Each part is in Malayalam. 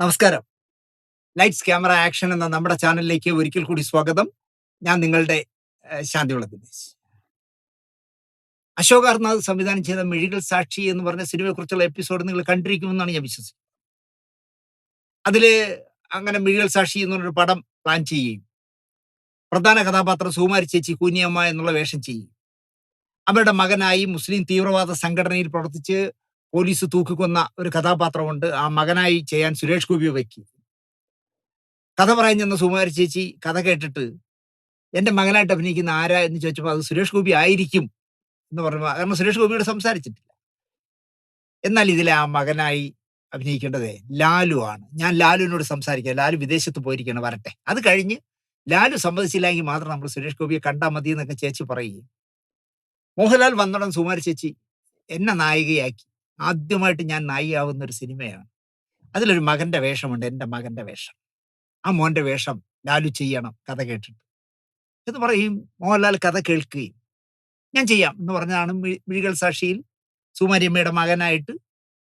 നമസ്കാരം. ലൈറ്റ്സ് ക്യാമറ ആക്ഷൻ എന്ന നമ്മുടെ ചാനലിലേക്ക് ഒരിക്കൽ കൂടി സ്വാഗതം. ഞാൻ നിങ്ങളുടെ ശാന്തിയുള്ള ദിനേശ്. അശോക് അർനാഥ് സംവിധാനം ചെയ്ത മിഴികൾ സാക്ഷി എന്ന് പറഞ്ഞ സിനിമയെ കുറിച്ചുള്ള എപ്പിസോഡ് നിങ്ങൾ കണ്ടിരിക്കുമെന്നാണ് ഞാൻ വിശ്വസിക്കുന്നത്. അതിൽ അങ്ങനെ മിഴികൾ സാക്ഷി എന്നൊരു പടം പ്ലാൻ ചെയ്യുകയും പ്രധാന കഥാപാത്രം സുകുമാരി ചേച്ചി കൂനിയമ്മ എന്നുള്ള വേഷം ചെയ്യും അവരുടെ മകനായി മുസ്ലിം തീവ്രവാദ സംഘടനയിൽ പ്രവർത്തിച്ച് പോലീസ് തൂക്കിക്കൊന്ന ഒരു കഥാപാത്രമുണ്ട്. ആ മകനായി ചെയ്യാൻ സുരേഷ് ഗോപി വയ്ക്കി. കഥ പറയാൻ ചെന്ന സുകുമാരി ചേച്ചി കഥ കേട്ടിട്ട് എന്റെ മകനായിട്ട് അഭിനയിക്കുന്ന ആരാ? എന്ന് ചോദിച്ചപ്പോൾ അത് സുരേഷ് ഗോപി ആയിരിക്കും. എന്ന് പറഞ്ഞു കാരണം സുരേഷ് ഗോപിയോട് സംസാരിച്ചിട്ടില്ല. എന്നാൽ ഇതിലെ ആ മകനായി അഭിനയിക്കേണ്ടതേ ലാലു ആണ്. ഞാൻ ലാലുവിനോട് സംസാരിക്കാം. ലാലു വിദേശത്ത് പോയിരിക്കണം വരട്ടെ. അത് കഴിഞ്ഞ് ലാലു സമ്മതിച്ചില്ലെങ്കിൽ മാത്രം നമ്മൾ സുരേഷ് ഗോപിയെ കണ്ടാൽ മതി എന്നൊക്കെ ചേച്ചി പറയുകയും. മോഹൻലാൽ വന്നോടൻ സുമാരി ചേച്ചി എന്നെ നായികയാക്കി. ആദ്യമായിട്ട് ഞാൻ നായിയാവുന്ന ഒരു സിനിമയാണ്. അതിലൊരു മകന്റെ വേഷമുണ്ട് എന്റെ മകന്റെ വേഷം. ആ മോന്റെ വേഷം ലാലു ചെയ്യണം കഥ കേട്ടിട്ട്. എന്ന് പറയും മോഹൻലാൽ കഥ കേൾക്കുകയും. ഞാൻ ചെയ്യാം എന്ന് പറഞ്ഞാണ് മിഴി- മിഴികൾ സാക്ഷിയിൽ സുമാരിയമ്മയുടെ മകനായിട്ട്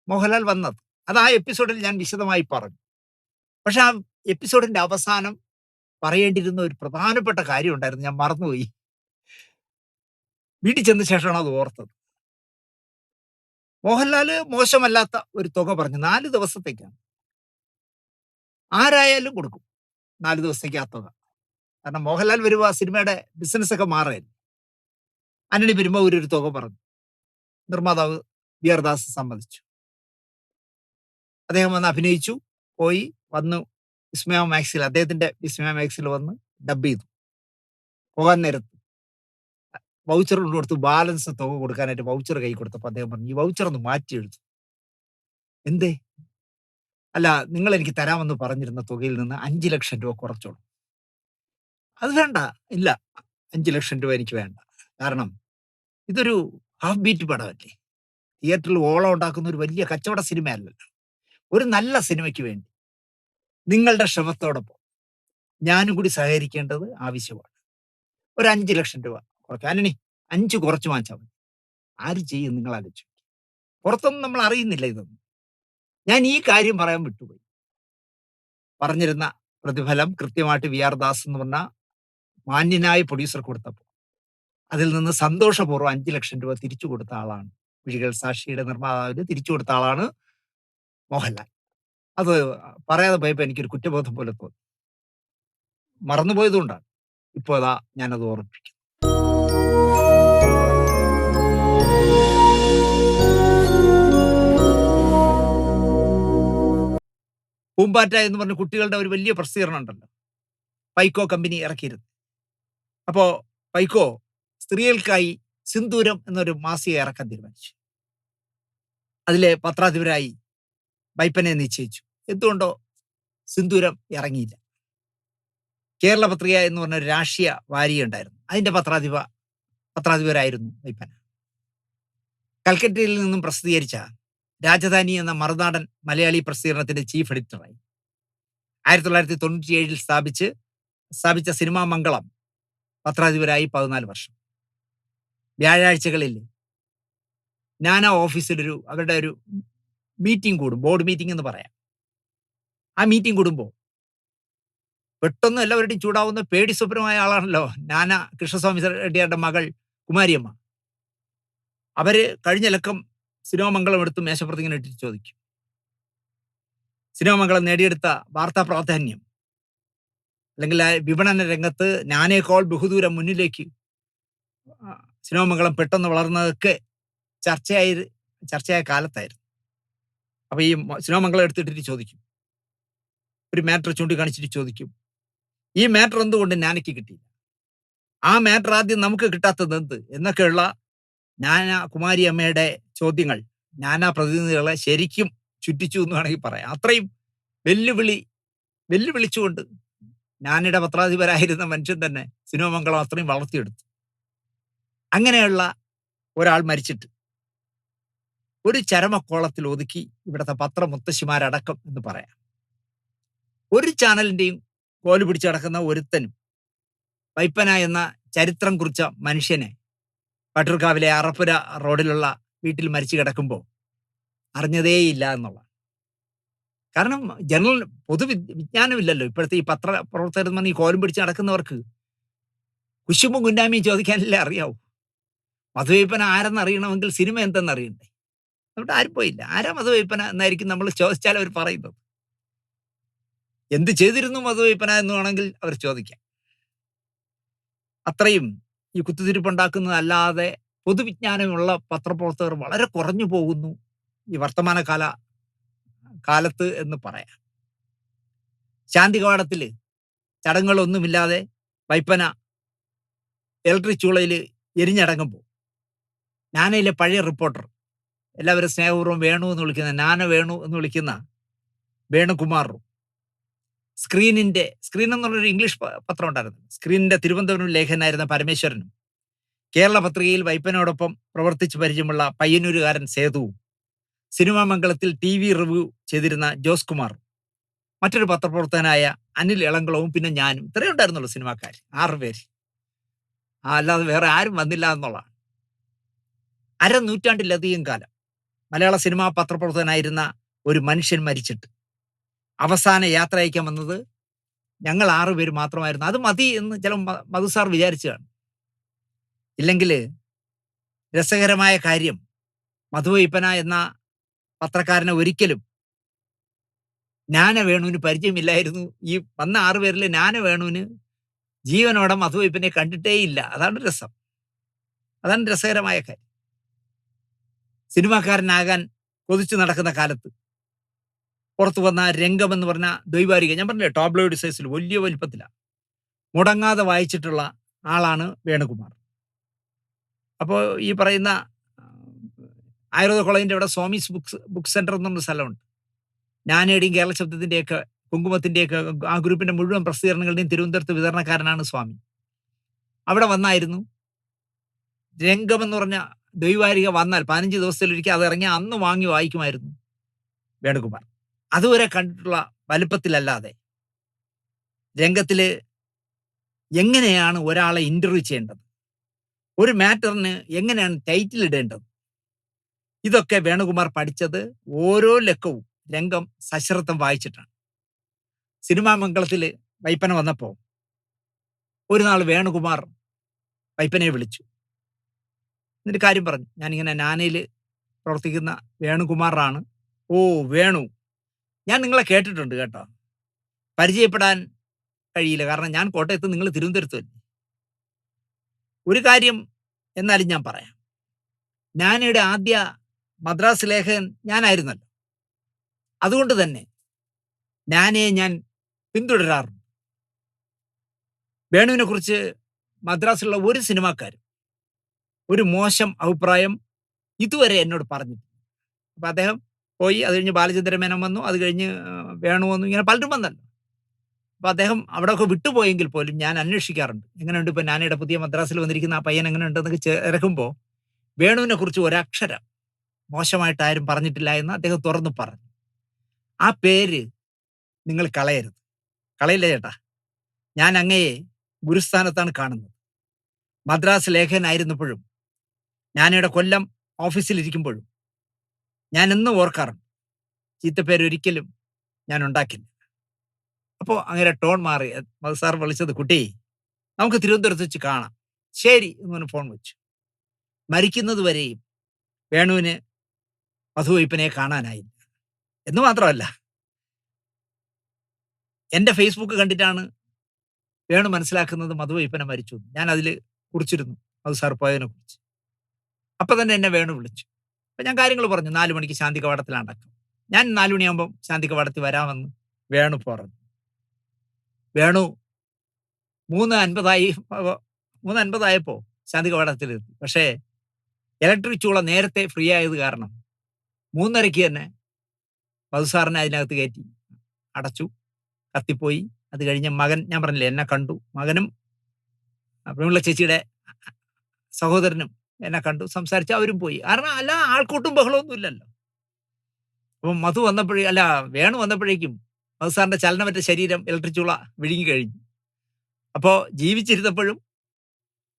മോഹൻലാൽ വന്നത്. അത് ആ എപ്പിസോഡിൽ ഞാൻ വിശദമായി പറഞ്ഞു. പക്ഷെ ആ എപ്പിസോഡിന്റെ അവസാനം പറയേണ്ടിയിരുന്ന ഒരു പ്രധാനപ്പെട്ട കാര്യം ഉണ്ടായിരുന്നു. ഞാൻ മറന്നുപോയി. വീട്ടിൽ ചെന്ന ശേഷമാണ് അത് ഓർത്തത്. മോഹൻലാൽ മോശമല്ലാത്ത ഒരു തുക പറഞ്ഞു നാല് ദിവസത്തേക്കാണ്. ആരായാലും കൊടുക്കും നാല് ദിവസത്തേക്ക് ആ തുക കാരണം മോഹൻലാൽ വരുമ്പോൾ സിനിമയുടെ ബിസിനസ് ഒക്കെ മാറുകയല്ലേ ആന്റണി പെരുമ്പാവൂർ ഒരു തുക പറഞ്ഞു. നിർമ്മാതാവ് ബി ആർ ദാസ് സമ്മതിച്ചു. അദ്ദേഹം വന്ന് അഭിനയിച്ചു പോയി വന്നു വിസ്മയ മാക്സിൽ അദ്ദേഹത്തിന്റെ വിസ്മയ മാക്സിൽ വന്ന് ഡബ് ചെയ്തു. പോകാൻ നേരത്ത്. വൗച്ചർ കൊണ്ട് കൊടുത്ത് ബാലൻസ് തുക കൊടുക്കാനായിട്ട് വൗച്ചർ കൈ കൊടുത്തപ്പോൾ അദ്ദേഹം പറഞ്ഞു ഈ വൗച്ചർ ഒന്ന് മാറ്റി എഴുതു. എന്തേ? അല്ല നിങ്ങൾ എനിക്ക് തരാമെന്ന് പറഞ്ഞിരുന്ന തുകയിൽ നിന്ന് അഞ്ച് ലക്ഷം രൂപ കുറച്ചോളൂ. അത് വേണ്ട. ഇല്ല. അഞ്ച് ലക്ഷം രൂപ എനിക്ക് വേണ്ട. കാരണം ഇതൊരു ഹാഫ് ബീറ്റ് പടമല്ലേ? തിയേറ്ററിൽ ഓളം ഉണ്ടാക്കുന്ന ഒരു വലിയ കച്ചവട സിനിമയല്ലല്ലോ. ഒരു നല്ല സിനിമയ്ക്ക് വേണ്ടി. നിങ്ങളുടെ ശ്രമത്തോടൊപ്പം ഞാനും കൂടി സഹകരിക്കേണ്ടത് ആവശ്യമാണ്. ഒരു അഞ്ച് ലക്ഷം രൂപ. കുറയ്ക്കാം ആന്റണി അഞ്ച് കുറച്ച് വാങ്ങിച്ചാൽ മതി. ആര് ചെയ്യും നിങ്ങൾ ആലോചിച്ചു പുറത്തൊന്നും നമ്മൾ അറിയുന്നില്ല ഇതൊന്നും. ഞാൻ ഈ കാര്യം പറയാൻ വിട്ടുപോയി. പറഞ്ഞിരുന്ന പ്രതിഫലം കൃത്യമായിട്ട് വി ആർ ദാസ് എന്ന് പറഞ്ഞ മാന്യനായ പ്രൊഡ്യൂസർ കൊടുത്തപ്പോൾ. അതിൽ നിന്ന് സന്തോഷപൂർവം അഞ്ചു ലക്ഷം രൂപ തിരിച്ചു കൊടുത്ത ആളാണ്. വിഴികൾ സാക്ഷിയുടെ നിർമ്മാതാവിന് തിരിച്ചു കൊടുത്ത ആളാണ് മോഹൻലാൽ. അത് പറയാതെ പോയപ്പോൾ എനിക്കൊരു കുറ്റബോധം പോലെ തോന്നി. മറന്നുപോയതുകൊണ്ടാണ്. ഇപ്പോൾ അതാ ഞാനത് ഓർമ്മിപ്പിക്കും പൂമ്പാറ്റ എന്ന് പറഞ്ഞ കുട്ടികളുടെ ഒരു വലിയ പ്രസിദ്ധീകരണം ഉണ്ടല്ലോ. പൈക്കോ കമ്പനി ഇറക്കിയിരുന്നു. അപ്പോ പൈക്കോ സ്ത്രീകൾക്കായി സിന്ദൂരം എന്നൊരു മാസിക ഇറക്കാൻ തീരുമാനിച്ചു. അതിലെ പത്രാധിപരായി ബൈപ്പനെ നിശ്ചയിച്ചു. എന്തുകൊണ്ടോ സിന്ദൂരം ഇറങ്ങിയില്ല. കേരള പത്രിക എന്ന് പറഞ്ഞ ഒരു രാഷ്ട്രീയ വാരിക ഉണ്ടായിരുന്നു. അതിന്റെ പത്രാധിപ പത്രാധിപരായിരുന്നു ബൈപ്പന കൽക്കറ്റയിൽ നിന്നും പ്രസിദ്ധീകരിച്ച രാജധാനി എന്ന മറുനാടൻ മലയാളി പ്രസിദ്ധീകരണത്തിന്റെ ചീഫ് എഡിറ്ററായി ആയിരത്തി തൊള്ളായിരത്തി തൊണ്ണൂറ്റി ഏഴിൽ സ്ഥാപിച്ച് സ്ഥാപിച്ച സിനിമാ മംഗളം പത്രാധിപരായി പതിനാല് വർഷം. വ്യാഴാഴ്ചകളിൽ നാനാ ഓഫീസിലൊരു അവരുടെ ഒരു മീറ്റിംഗ് കൂടും ബോർഡ് മീറ്റിംഗ് എന്ന് പറയാം. ആ മീറ്റിംഗ് കൂടുമ്പോൾ പെട്ടെന്ന് എല്ലാവരുടെയും ചൂടാവുന്ന പേടി സ്വപ്നമായ ആളാണല്ലോ നാന കൃഷ്ണസ്വാമി റെഡ്ഡിയാരുടെ മകൾ കുമാരിയമ്മ. അവർ കഴിഞ്ഞ ലക്കം സിനിമ മംഗളം എടുത്ത് മേശപ്പുറത്തിങ്ങനെ ഇട്ടിട്ട് ചോദിക്കും. സിനോമംഗളം നേടിയെടുത്ത വാർത്താ പ്രാധാന്യം. അല്ലെങ്കിൽ വിപണന രംഗത്ത് ഞാനേക്കോൾ ബഹുദൂരം മുന്നിലേക്ക് സിനോമംഗളം സിനിമ മംഗളം പെട്ടെന്ന് വളർന്നതൊക്കെ ചർച്ചയായി ചർച്ചയായ കാലത്തായിരുന്നു. അപ്പൊ ഈ സിനോമംഗളം സിനിമ മംഗളം എടുത്തിട്ടിട്ട് ചോദിക്കും. ഒരു മാറ്റർ ചൂണ്ടിക്കാണിച്ചിട്ട് ചോദിക്കും. ഈ മാറ്റർ എന്തുകൊണ്ട് ഞാനയ്ക്ക് കിട്ടിയില്ല? ആ മാറ്റർ ആദ്യം നമുക്ക് കിട്ടാത്തത് എന്ത്? എന്നൊക്കെയുള്ള നാനാ കുമാരി അമ്മയുടെ ചോദ്യങ്ങൾ നാനാ പ്രതിനിധികളെ ശരിക്കും ചുറ്റിച്ചു എന്ന് വേണമെങ്കിൽ പറയാം. അത്രയും വെല്ലുവിളി വെല്ലുവിളിച്ചുകൊണ്ട് ഞാനിടെ പത്രാധിപരായിരുന്ന മനുഷ്യൻ തന്നെ സിനിമമംഗളം അത്രയും വളർത്തിയെടുത്തു. അങ്ങനെയുള്ള ഒരാൾ മരിച്ചിട്ട് ഒരു ചരമക്കോളത്തിൽ ഒതുക്കി ഇവിടുത്തെ പത്രമുത്തശ്ശിമാരടക്കം എന്ന് പറയാം. ഒരു ചാനലിന്റെയും കോൽ പിടിച്ചടക്കുന്ന ഒരുത്തനും വൈപ്പന എന്ന ചരിത്രം കുറിച്ച മനുഷ്യനെ പട്ടൂർക്കാവിലെ അറപ്പുര റോഡിലുള്ള വീട്ടിൽ മരിച്ചു കിടക്കുമ്പോൾ അറിഞ്ഞതേയില്ല എന്നുള്ള കാരണം ജനറൽ പൊതു വിജ്ഞാനമില്ലല്ലോ. ഇപ്പോഴത്തെ ഈ പത്ര പ്രവർത്തകർ എന്ന് പറഞ്ഞ് ഈ കോലും പിടിച്ച് നടക്കുന്നവർക്ക് കുശുമ്പും കുന്നാമിയും ചോദിക്കാനല്ലേ അറിയാവൂ? മധുവയ്പ്പന ആരെന്ന് അറിയണമെങ്കിൽ സിനിമ എന്തെന്ന് അറിയണ്ടേ? അതുകൊണ്ട് ആരും പോയില്ല. ആരാ മധുവയ്പ്പന എന്നായിരിക്കും നമ്മൾ ചോദിച്ചാൽ അവർ പറയുന്നത്. എന്ത് ചെയ്തിരുന്നു മധുവയ്പ്പന എന്ന് വേണമെങ്കിൽ അവർ ചോദിക്കാം. അത്രയും ഈ കുത്തുതിരിപ്പുണ്ടാക്കുന്നതല്ലാതെ പൊതുവിജ്ഞാനമുള്ള പത്രപ്രവർത്തകർ വളരെ കുറഞ്ഞു പോകുന്നു ഈ വർത്തമാനകാല കാലത്ത് എന്ന് പറയാം ശാന്തി കവാടത്തിൽ ചടങ്ങുകളൊന്നുമില്ലാതെ വൈപ്പന ഇലക്ട്രിക് ചൂളയിൽ എരിഞ്ഞടങ്ങുമ്പോൾ നാനയിലെ പഴയ റിപ്പോർട്ടർ എല്ലാവരും സ്നേഹപൂർവം വേണു എന്ന് വിളിക്കുന്ന നാന വേണു എന്ന് വിളിക്കുന്ന വേണുകുമാറും സ്ക്രീനിന്റെ സ്ക്രീൻ എന്നുള്ളൊരു ഇംഗ്ലീഷ് പത്രം ഉണ്ടായിരുന്നു സ്ക്രീനിന്റെ തിരുവനന്തപുരം ലേഖനായിരുന്ന പരമേശ്വരനും കേരള പത്രികയിൽ വൈപ്പനോടൊപ്പം പ്രവർത്തിച്ച് പരിചയമുള്ള പയ്യന്നൂരുകാരൻ സേതുവും സിനിമാ മംഗളത്തിൽ ടി വി റിവ്യൂ ചെയ്തിരുന്ന ജോസ് കുമാർ മറ്റൊരു പത്രപ്രവർത്തകനായ അനിൽ ഇളങ്കുളവും പിന്നെ ഞാനും. ഇത്രയും ഉണ്ടായിരുന്നുള്ളൂ സിനിമാക്കാർ ആറ് പേര്. ആ, അല്ലാതെ വേറെ ആരും വന്നില്ല എന്നുള്ളതാണ്. അര നൂറ്റാണ്ടിലധികം കാലം മലയാള സിനിമാ പത്രപ്രവർത്തകനായിരുന്ന ഒരു മനുഷ്യൻ മരിച്ചിട്ട് അവസാന യാത്ര അയക്കാൻ വന്നത് ഞങ്ങൾ ആറു പേര് മാത്രമായിരുന്നു. അത് മതി എന്ന് ചില മധുസാർ മധു സാർ വിചാരിച്ചതാണ്. ഇല്ലെങ്കിൽ രസകരമായ കാര്യം മധുവയ്പ്പന എന്ന പത്രക്കാരനെ ഒരിക്കലും ജ്ഞാന വേണുവിന് പരിചയമില്ലായിരുന്നു. ഈ വന്ന ആറു പേരിൽ നാന വേണുവിന് ജീവനോടെ മധുവയ്പ്പനെ കണ്ടിട്ടേ ഇല്ല അതാണ് രസം. അതാണ് രസകരമായ കാര്യം. സിനിമാക്കാരനാകാൻ കൊതിച്ചു നടക്കുന്ന കാലത്ത് പുറത്തു വന്ന രംഗം എന്ന് പറഞ്ഞ ദൈവാരിക. ഞാൻ പറഞ്ഞില്ലേ ടോബ്ലോയിഡ് സൈസിൽ വലിയ വലിപ്പത്തിലാണ് മുടങ്ങാതെ വായിച്ചിട്ടുള്ള ആളാണ് വേണുകുമാർ അപ്പോൾ ഈ പറയുന്ന ആയുർവേദ കോളേജിന്റെ ഇവിടെ സ്വാമീസ് ബുക്സ് ബുക്ക് സെന്റർ എന്നുള്ള സ്ഥലമുണ്ട്. ഞാനേടിയും കേരള ശബ്ദത്തിന്റെയൊക്കെ കുങ്കുമത്തിന്റെയൊക്കെ ആ ഗ്രൂപ്പിന്റെ മുഴുവൻ പ്രസിദ്ധീകരണങ്ങളുടെയും തിരുവനന്തപുരത്ത് വിതരണക്കാരനാണ് സ്വാമി. അവിടെ വന്നായിരുന്നു. രംഗം എന്ന് പറഞ്ഞ ദൈവാരിക വന്നാൽ പതിനഞ്ച് ദിവസത്തിലൊരിക്കൽ അത് ഇറങ്ങി അന്ന് വാങ്ങി വായിക്കുമായിരുന്നു വേണുകുമാർ അതുവരെ കണ്ടിട്ടുള്ള വലുപ്പത്തിലല്ലാതെ രംഗത്തിൽ എങ്ങനെയാണ് ഒരാളെ ഇന്റർവ്യൂ ചെയ്യേണ്ടത്? ഒരു മാറ്ററിന് എങ്ങനെയാണ് ടൈറ്റിൽ ഇടേണ്ടത്? ഇതൊക്കെ വേണുകുമാർ പഠിച്ചത് ഓരോ ലക്കവും രംഗം സശ്രദ്ധം വായിച്ചിട്ടാണ്. സിനിമാ മംഗളത്തിൽ വൈപ്പന വന്നപ്പോൾ ഒരു നാൾ വേണുകുമാർ വൈപ്പനെ വിളിച്ചു. എന്നിട്ട് കാര്യം പറഞ്ഞു. ഞാനിങ്ങനെ നാനയിൽ പ്രവർത്തിക്കുന്ന വേണുകുമാറാണ്. ഓ വേണു. ഞാൻ നിങ്ങളെ കേട്ടിട്ടുണ്ട് കേട്ടോ. പരിചയപ്പെടാൻ കഴിയില്ല. കാരണം ഞാൻ കോട്ടയത്ത് നിങ്ങൾ തിരുവനന്തപുരത്ത് ഒരു കാര്യം എന്നാലും ഞാൻ പറയാം. നാനയുടെ ആദ്യ മദ്രാസ് ലേഖകൻ ഞാനായിരുന്നല്ലോ. അതുകൊണ്ട് തന്നെ നാനയെ ഞാൻ പിന്തുടരാറുണ്ട്. വേണുവിനെ കുറിച്ച് മദ്രാസിലുള്ള ഒരു സിനിമാക്കാരും ഒരു മോശം അഭിപ്രായം ഇതുവരെ എന്നോട് പറഞ്ഞിട്ടില്ല. അപ്പൊ അദ്ദേഹം പോയി അത് കഴിഞ്ഞ് ബാലചന്ദ്രമേനൻ വന്നു അത് കഴിഞ്ഞ് വേണു വന്നു ഇങ്ങനെ പലരും വന്നല്ലോ. അപ്പൊ അദ്ദേഹം അവിടെ ഒക്കെ വിട്ടുപോയെങ്കിൽ പോലും ഞാൻ അന്വേഷിക്കാറുണ്ട്. എങ്ങനെയുണ്ട് ഇപ്പൊ നാനയുടെ പുതിയ മദ്രാസിൽ വന്നിരിക്കുന്ന ആ പയ്യൻ എങ്ങനെയുണ്ടെന്നൊക്കെ ചേർക്കുമ്പോൾ വേണുവിനെ കുറിച്ച് ഒരക്ഷരം മോശമായിട്ട് ആരും പറഞ്ഞിട്ടില്ല എന്ന് അദ്ദേഹം തുറന്നു പറഞ്ഞു. ആ പേര് നിങ്ങൾ കളയരുത്. കളയില്ല ചേട്ടാ. ഞാൻ അങ്ങയെ ഗുരുസ്ഥാനത്താണ് കാണുന്നത്. മദ്രാസ് ലേഖനായിരുന്നപ്പോഴും ഞാനിവിടെ കൊല്ലം ഓഫീസിലിരിക്കുമ്പോഴും ഞാൻ എന്നും ഓർക്കാറുണ്ട്. ചീത്തപ്പേര് ഒരിക്കലും ഞാൻ ഉണ്ടാക്കില്ല അപ്പോൾ അങ്ങനെ ടോൺ മാറി. സാർ വിളിച്ചത് കുട്ടി നമുക്ക് തിരുവനന്തപുരത്ത് വെച്ച് കാണാം. ശരി എന്ന് ഫോൺ വെച്ചു. മരിക്കുന്നത് വരെയും വേണുവിന് മധുവയ്പ്പനെ കാണാനായില്ല. എന്ന് മാത്രമല്ല എന്റെ ഫേസ്ബുക്ക് കണ്ടിട്ടാണ് വേണു മനസ്സിലാക്കുന്നത് മധുവയ്പ്പനെ മരിച്ചു ഞാൻ അതിൽ കുറിച്ചിരുന്നു മധു സാർ പോയതിനെ കുറിച്ച് അപ്പൊ തന്നെ എന്നെ വേണു വിളിച്ചു. അപ്പൊ ഞാൻ കാര്യങ്ങൾ പറഞ്ഞു. നാലു മണിക്ക് ശാന്തി കവാടത്തിലാണ് അടക്കം. ഞാൻ നാലു മണിയാകുമ്പോൾ ശാന്തി കവാടത്തിൽ വരാമെന്ന് വേണു പറഞ്ഞു. വേണു മൂന്ന് അൻപതായി മൂന്ന് അൻപതായപ്പോ ശാന്തി കവാടത്തിലെത്തി പക്ഷേ ഇലക്ട്രിക് ചൂള നേരത്തെ ഫ്രീ ആയത് കാരണം മൂന്നരയ്ക്ക് തന്നെ മധുസാറിനെ അതിനകത്ത് കയറ്റി അടച്ചു. കത്തിപ്പോയി. അത് കഴിഞ്ഞ മകൻ ഞാൻ പറഞ്ഞില്ലേ എന്നെ കണ്ടു. മകനും പ്രമുള്ള ചേച്ചിയുടെ സഹോദരനും എന്നെ കണ്ടു സംസാരിച്ച് അവരും പോയി. കാരണം അല്ല ആൾക്കൂട്ടും ബഹളമൊന്നും ഇല്ലല്ലോ. അപ്പം മധു വന്നപ്പോഴേ അല്ല വേണു വന്നപ്പോഴേക്കും മധു സാറിന്റെ ചലനമറ്റ ശരീരം ഇലക്ട്രിക് ചൂള വിഴുങ്ങി കഴിഞ്ഞു. അപ്പോൾ ജീവിച്ചിരുന്നപ്പോഴും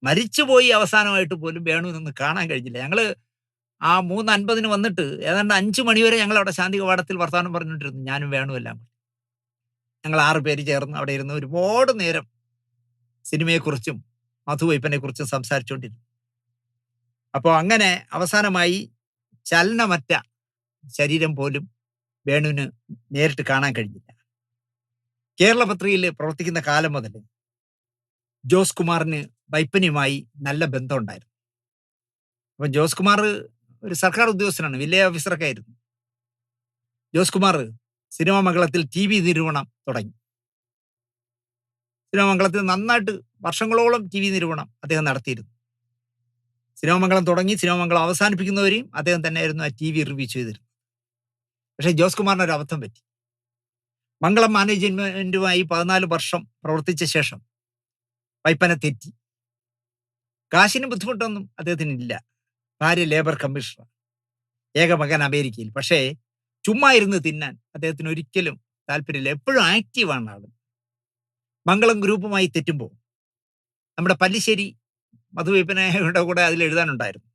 മരിച്ചുപോയി അവസാനമായിട്ട് പോലും വേണു എന്നൊന്ന് കാണാൻ കഴിഞ്ഞില്ല. ഞങ്ങൾ ആ മൂന്ന് അൻപതിന് വന്നിട്ട് ഏതാണ്ട് അഞ്ച് മണിവരെ ഞങ്ങൾ അവിടെ ശാന്തി കവാടത്തിൽ വർത്തമാനം പറഞ്ഞുകൊണ്ടിരുന്നു ഞാനും വേണു എല്ലാം ഞങ്ങൾ ആറ് പേര് ചേർന്ന് അവിടെ ഇരുന്ന് ഒരുപാട് നേരം സിനിമയെക്കുറിച്ചും മധു കുറിച്ചും സംസാരിച്ചുകൊണ്ടിരുന്നു. അപ്പോൾ അങ്ങനെ അവസാനമായി ചലനമറ്റ ശരീരം പോലും വേണുവിന് നേരിട്ട് കാണാൻ കഴിഞ്ഞില്ല. കേരള പത്രികയിൽ പ്രവർത്തിക്കുന്ന കാലം മുതൽ ജോസ് കുമാറിന് വൈപ്പനിയുമായി നല്ല ബന്ധമുണ്ടായിരുന്നു. അപ്പൊ ജോസ് കുമാർ ഒരു സർക്കാർ ഉദ്യോഗസ്ഥനാണ് വില്ലേജ് ഓഫീസറൊക്കെ ആയിരുന്നു. ജോസ് കുമാർ സിനിമാ മംഗളത്തിൽ ടി വി നിരൂപണം തുടങ്ങി. സിനിമാ മംഗളത്തിൽ നന്നായിട്ട് വർഷങ്ങളോളം ടി വി നിരൂപണം അദ്ദേഹം നടത്തിയിരുന്നു. സിനിമാ മംഗളം തുടങ്ങി സിനിമാ മംഗളം അവസാനിപ്പിക്കുന്നവരെയും അദ്ദേഹം തന്നെയായിരുന്നു ആ ടി വി റിവ്യൂ ചെയ്തിരുന്നത്. പക്ഷേ ജോസ് കുമാറിന് ഒരു അബദ്ധം പറ്റി. മംഗളം മാനേജ്മെന്റുമായി പതിനാല് വർഷം പ്രവർത്തിച്ച ശേഷം വൈപ്പന തെറ്റി. കാശിന് ബുദ്ധിമുട്ടൊന്നും അദ്ദേഹത്തിന് ഇല്ല ഭാര്യ ലേബർ കമ്മീഷണർ ഏകമകൻ അമേരിക്കയിൽ. പക്ഷേ ചുമ്മാ ഇരുന്ന് തിന്നാൻ അദ്ദേഹത്തിന് ഒരിക്കലും താല്പര്യമില്ല. എപ്പോഴും ആക്റ്റീവാണ് ആൾ. മംഗളം ഗ്രൂപ്പുമായി തെറ്റുമ്പോൾ നമ്മുടെ പല്ലിശ്ശേരി മധുവയ്പ്പനയുടെ കൂടെ അതിൽ എഴുതാനുണ്ടായിരുന്നു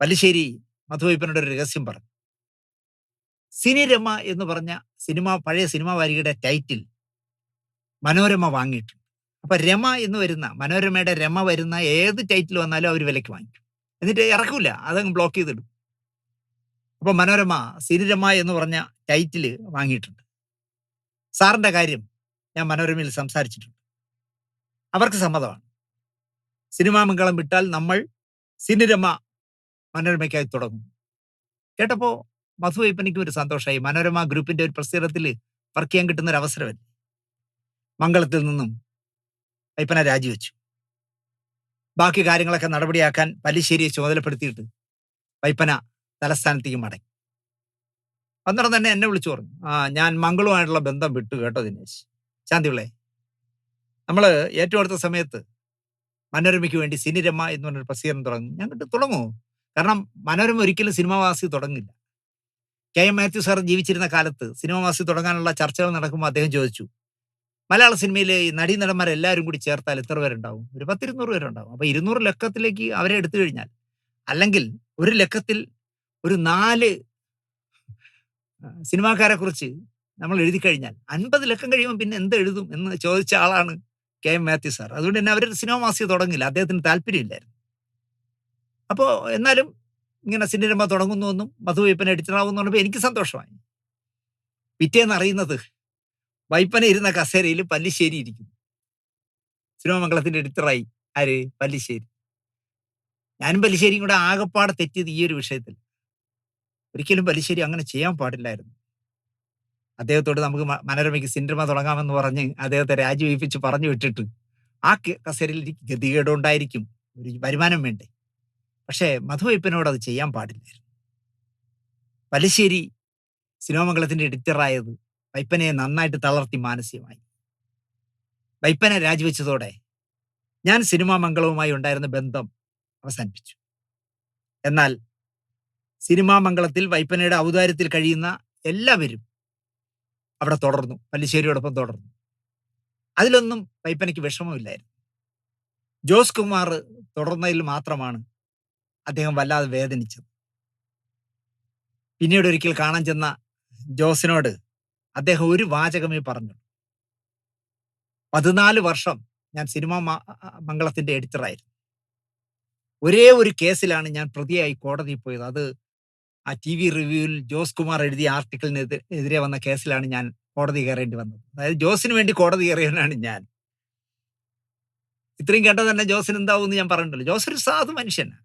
പല്ലിശ്ശേരി മധുവയ്പനയുടെ ഒരു രഹസ്യം പറഞ്ഞു. സിനിരമ എന്ന് പറഞ്ഞ സിനിമ പഴയ സിനിമാ വാരികയുടെ ടൈറ്റിൽ മനോരമ വാങ്ങിയിട്ടുണ്ട്. അപ്പൊ രമ എന്ന് വരുന്ന മനോരമയുടെ രമ വരുന്ന ഏത് ടൈറ്റിൽ വന്നാലും അവർ വിലയ്ക്ക് വാങ്ങിക്കും. എന്നിട്ട് ഇറക്കൂല അതങ്ങ് ബ്ലോക്ക് ചെയ്തിടും. അപ്പൊ മനോരമ സിനിരമ എന്ന് പറഞ്ഞ ടൈറ്റിൽ വാങ്ങിയിട്ടുണ്ട്. സാറിന്റെ കാര്യം ഞാൻ മനോരമയിൽ സംസാരിച്ചിട്ടുണ്ട്. അവർക്ക് സമ്മതമാണ്. സിനിമാ മംഗളം വിട്ടാൽ നമ്മൾ സിനിരമ മനോരമയ്ക്കായി തുടങ്ങും. കേട്ടപ്പോ മധു വൈപ്പനിക്കും ഒരു സന്തോഷമായി മനോരമ ഗ്രൂപ്പിന്റെ ഒരു പ്രസിദ്ധത്തിൽ വർക്ക് ചെയ്യാൻ കിട്ടുന്ന ഒരു അവസരമല്ലേ? മംഗളത്തിൽ നിന്നും വൈപ്പന രാജിവെച്ചു. ബാക്കി കാര്യങ്ങളൊക്കെ നടപടിയാക്കാൻ പല്ലിശ്ശേരിയെ ചുമതലപ്പെടുത്തിയിട്ട് വൈപ്പന തലസ്ഥാനത്തേക്ക് മടങ്ങി. അന്നേരം തന്നെ എന്നെ വിളിച്ചു പറഞ്ഞു. ആ ഞാൻ മംഗളുമായിട്ടുള്ള ബന്ധം വിട്ടു കേട്ടോ ദിനേശ്. ശാന്തിവിളെ നമ്മൾ ഏറ്റവും അടുത്ത സമയത്ത് മനോരമയ്ക്ക് വേണ്ടി സിനിരമ എന്ന് പറഞ്ഞൊരു പ്രസിദ്ധീകരണം തുടങ്ങും. കിട്ടും തുടങ്ങുമോ കാരണം മനോരമ ഒരിക്കലും സിനിമാവാസി തുടങ്ങില്ല. കെ. എം. മാത്യു സാർ ജീവിച്ചിരുന്ന കാലത്ത് സിനിമാവാസി തുടങ്ങാനുള്ള ചർച്ചകൾ നടക്കുമ്പോൾ അദ്ദേഹം ചോദിച്ചു മലയാള സിനിമയിലെ ഈ നടീനടന്മാരെല്ലാവരും കൂടി ചേർത്താൽ എത്ര പേരുണ്ടാവും? ഒരു പത്തിരുന്നൂറ് പേരുണ്ടാവും. അപ്പോൾ ഇരുന്നൂറ് ലക്കത്തിലേക്ക് അവരെ എടുത്തു കഴിഞ്ഞാൽ അല്ലെങ്കിൽ ഒരു ലക്കത്തിൽ ഒരു നാല് സിനിമാക്കാരെ കുറിച്ച് നമ്മൾ എഴുതി കഴിഞ്ഞാൽ അൻപത് ലക്കം കഴിയുമ്പോൾ പിന്നെ എന്ത് എഴുതും എന്ന് ചോദിച്ച ആളാണ് കെ എം മാത്യു സാർ. അതുകൊണ്ട് തന്നെ അവർ സിനിമ മാസിക തുടങ്ങില്ല. അദ്ദേഹത്തിന് താല്പര്യമില്ലായിരുന്നു. അപ്പോൾ എന്നാലും ഇങ്ങനെ സിനിമ തുടങ്ങുന്നുവെന്നും മധു വൈപ്പന എഡിറ്ററാവുന്നു പറഞ്ഞപ്പോൾ എനിക്ക് സന്തോഷമായി. പിറ്റേന്ന് അറിയുന്നത് വൈപ്പന ഇരുന്ന കസേരയിൽ പല്ലിശ്ശേരി ഇരിക്കുന്നു. സിനിമ മംഗളത്തിന്റെ എഡിറ്ററായി ആര്? പല്ലിശ്ശേരി. ഞാനും പല്ലിശ്ശേരിയും കൂടെ ആകെപ്പാടെ തെറ്റിയത് ഈ ഒരു വിഷയത്തിൽ ഒരിക്കലും പല്ലിശ്ശേരി അങ്ങനെ ചെയ്യാൻ പാടില്ലായിരുന്നു. അദ്ദേഹത്തോട് നമുക്ക് മനോരമയ്ക്ക് സിനിമ തുടങ്ങാമെന്ന് പറഞ്ഞ് അദ്ദേഹത്തെ രാജിവെപ്പിച്ച് പറഞ്ഞു വിട്ടിട്ട് ആ കസേരയിൽ ഗതികേടുണ്ടായിരിക്കും. ഒരു വരുമാനം വേണ്ടേ? പക്ഷേ മധുവയ്പ്പനോട് അത് ചെയ്യാൻ പാടില്ലായിരുന്നു. പലശ്ശേരി സിനിമാമംഗളത്തിന്റെ എഡിറ്ററായത് വൈപ്പനെ നന്നായിട്ട് തളർത്തി മാനസികമായി. വൈപ്പനെ രാജിവെച്ചതോടെ ഞാൻ സിനിമാ മംഗളവുമായി ഉണ്ടായിരുന്ന ബന്ധം അവസാനിപ്പിച്ചു. എന്നാൽ സിനിമാ മംഗളത്തിൽ വൈപ്പനയുടെ ഔദാര്യത്തിൽ കഴിയുന്ന എല്ലാവരും അവിടെ തുടർന്നു. പല്ലിശ്ശേരിയോടൊപ്പം തുടർന്നു. അതിലൊന്നും പൈപ്പനയ്ക്ക് വിഷമമില്ലായിരുന്നു. ജോസ് കുമാർ തുടർന്നതിൽ മാത്രമാണ് അദ്ദേഹം വല്ലാതെ വേദനിച്ചത്. പിന്നീട് ഒരിക്കൽ കാണാൻ ചെന്ന ജോസിനോട് അദ്ദേഹം ഒരു വാചകമേ പറഞ്ഞു പതിനാല് വർഷം ഞാൻ സിനിമാ മംഗളത്തിന്റെ എഡിറ്ററായിരുന്നു. ഒരേ ഒരു കേസിലാണ് ഞാൻ പ്രതിയായി കോടതിയിൽ പോയത്. അത് ആ ടി വി റിവ്യൂവിൽ ജോസ് കുമാർ എഴുതിയ ആർട്ടിക്കിളിനെതിരെ എതിരെ വന്ന കേസിലാണ് ഞാൻ കോടതി കയറേണ്ടി വന്നത്. അതായത് ജോസിന് വേണ്ടി കോടതി കയറിയവനാണ് ഞാൻ. ഇത്രയും കേട്ടത് തന്നെ ജോസിന് എന്താവും എന്ന് ഞാൻ പറഞ്ഞിട്ടില്ല ജോസ് ഒരു സാധു മനുഷ്യനാണ്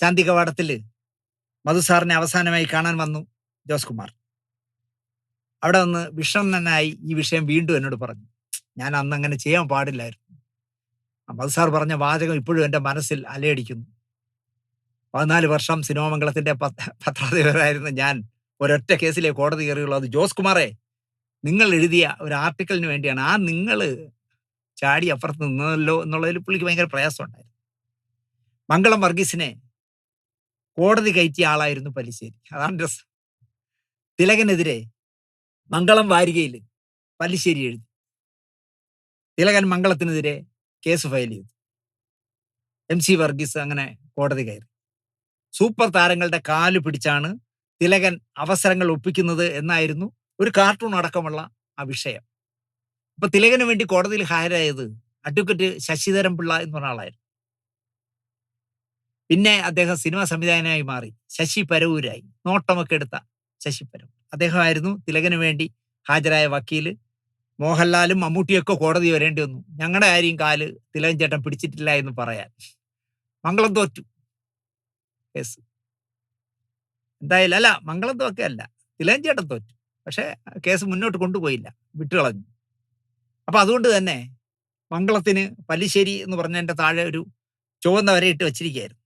ശാന്തി കവാടത്തിൽ മധുസാറിനെ അവസാനമായി കാണാൻ വന്നു ജോസ് കുമാർ. അവിടെ വന്ന് വിഷണ്ണനായി ഈ വിഷയം വീണ്ടും എന്നോട് പറഞ്ഞു. ഞാൻ അന്ന് അങ്ങനെ ചെയ്യാൻ പാടില്ലായിരുന്നു. മധുസാർ സാർ പറഞ്ഞ വാചകം ഇപ്പോഴും എന്റെ മനസ്സിൽ അലയടിക്കുന്നു. പതിനാല് വർഷം സിനോമംഗളത്തിന്റെ പത്ര- പത്രാധിപരായിരുന്ന ഞാൻ. ഒരൊറ്റ കേസിലെ കോടതി കയറിയുള്ളൂ. അത് ജോസ് കുമാറെ നിങ്ങൾ എഴുതിയ ഒരു ആർട്ടിക്കലിന് വേണ്ടിയാണ്. ആ നിങ്ങൾ ചാടി അപ്പുറത്ത് നിന്നല്ലോ എന്നുള്ളതിൽ പുള്ളിക്ക് ഭയങ്കര പ്രയാസമുണ്ടായിരുന്നു. മംഗളം വർഗീസിനെ കോടതി കയറ്റിയ ആളായിരുന്നു പല്ലിശ്ശേരി അതാണ് രസം. തിലകനെതിരെ മംഗളം വാരികയിൽ പല്ലിശ്ശേരി എഴുതി. തിലകൻ മംഗളത്തിനെതിരെ കേസ് ഫയൽ ചെയ്തു. എം സി വർഗീസ് അങ്ങനെ കോടതി കയറി. സൂപ്പർ താരങ്ങളുടെ കാൽ പിടിച്ചാണ് തിലകൻ അവസരങ്ങൾ ഒപ്പിക്കുന്നത് എന്നായിരുന്നു ഒരു കാർട്ടൂൺ അടക്കമുള്ള ആ വിഷയം. അപ്പൊ തിലകന് വേണ്ടി കോടതിയിൽ ഹാജരായത് അഡ്വക്കേറ്റ് ശശിധരൻ പിള്ള എന്ന് പറഞ്ഞ ആളായിരുന്നു പിന്നെ അദ്ദേഹം സിനിമാ സംവിധായകനായി മാറി. ശശി പരവൂരായി. നോട്ടമൊക്കെ എടുത്ത ശശി പരവൂർ. അദ്ദേഹമായിരുന്നു തിലകന് വേണ്ടി ഹാജരായ വക്കീൽ. മോഹൻലാലും മമ്മൂട്ടിയൊക്കെ കോടതി വരേണ്ടി വന്നു. ഞങ്ങളുടെ ആരെയും കാൽ തിലകൻ ചേട്ടൻ പിടിച്ചിട്ടില്ല എന്ന് പറയാൻ. മംഗളം തോറ്റു. കേസ്. എന്തായാലും അല്ല മംഗളത്വമൊക്കെ അല്ല. തിലകൻ തോറ്റു. പക്ഷേ കേസ് മുന്നോട്ട് കൊണ്ടുപോയില്ല. വിട്ടുകളഞ്ഞു. അപ്പൊ അതുകൊണ്ട് തന്നെ മംഗളത്തിന് പല്ലിശ്ശേരി എന്ന് പറഞ്ഞതിന്റെ താഴെ ഒരു ചുവന്ന വരയിട്ട് വെച്ചിരിക്കുകയായിരുന്നു.